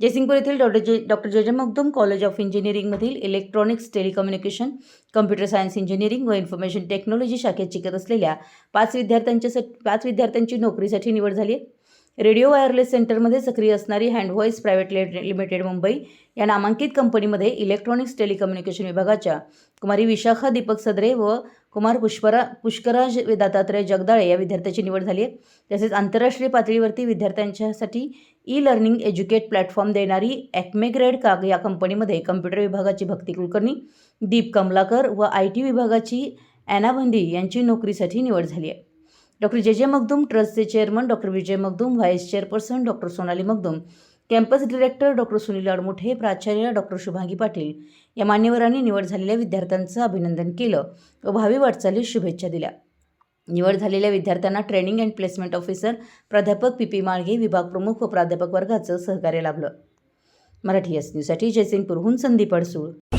जयसिंगपूर येथील doctor J doctor Jay Magdum college of इंजिनिअरिंगमधील electronics telecommunication computer science engineering व information technology शाखेत शिकत असलेल्या पाच विद्यार्थ्यांच्या पाच विद्यार्थ्यांची नोकरीसाठी निवड झाली आहे. रेडिओ वायरलेस सेंटरमध्ये सक्रिय असणारी hand voice private limited Mumbai या नामांकित कंपनीमध्ये इलेक्ट्रॉनिक्स टेलिकम्युनिकेशन विभागाच्या कुमारी विशाखा दीपक सदरे व कुमार पुष्परा पुष्कराज दत्तात्रय जगदाळे या विद्यार्थ्याची निवड झाली आहे. तसेच आंतरराष्ट्रीय पातळीवरती विद्यार्थ्यांच्यासाठी ई लर्निंग एज्युकेट प्लॅटफॉर्म देणारी ॲक्मेग्रेड काग या कंपनीमध्ये कम्प्युटर विभागाची भक्ती कुलकर्णी दीप कमलाकर व आय टी विभागाची ॲना बंदी यांची नोकरीसाठी निवड झाली आहे. डॉक्टर जे जे मगदूम ट्रस्टचे chairman doctor Vijay Magdum vice chairperson doctor Sonali Magdum campus director doctor Sunil Admuthe प्राचार्य डॉक्टर शुभांगी पाटील या मान्यवरांनी निवड झालेल्या विद्यार्थ्यांचं अभिनंदन केलं व भावी वाटचालीस शुभेच्छा दिल्या. निवड झालेल्या विद्यार्थ्यांना ट्रेनिंग अँड प्लेसमेंट ऑफिसर प्राध्यापक पी पी माळगे विभाग प्रमुख व प्राध्यापक वर्गाचं सहकार्य लाभलं. मराठी एस न्यूजसाठी जयसिंगपूरहून संदीप अडसूळ.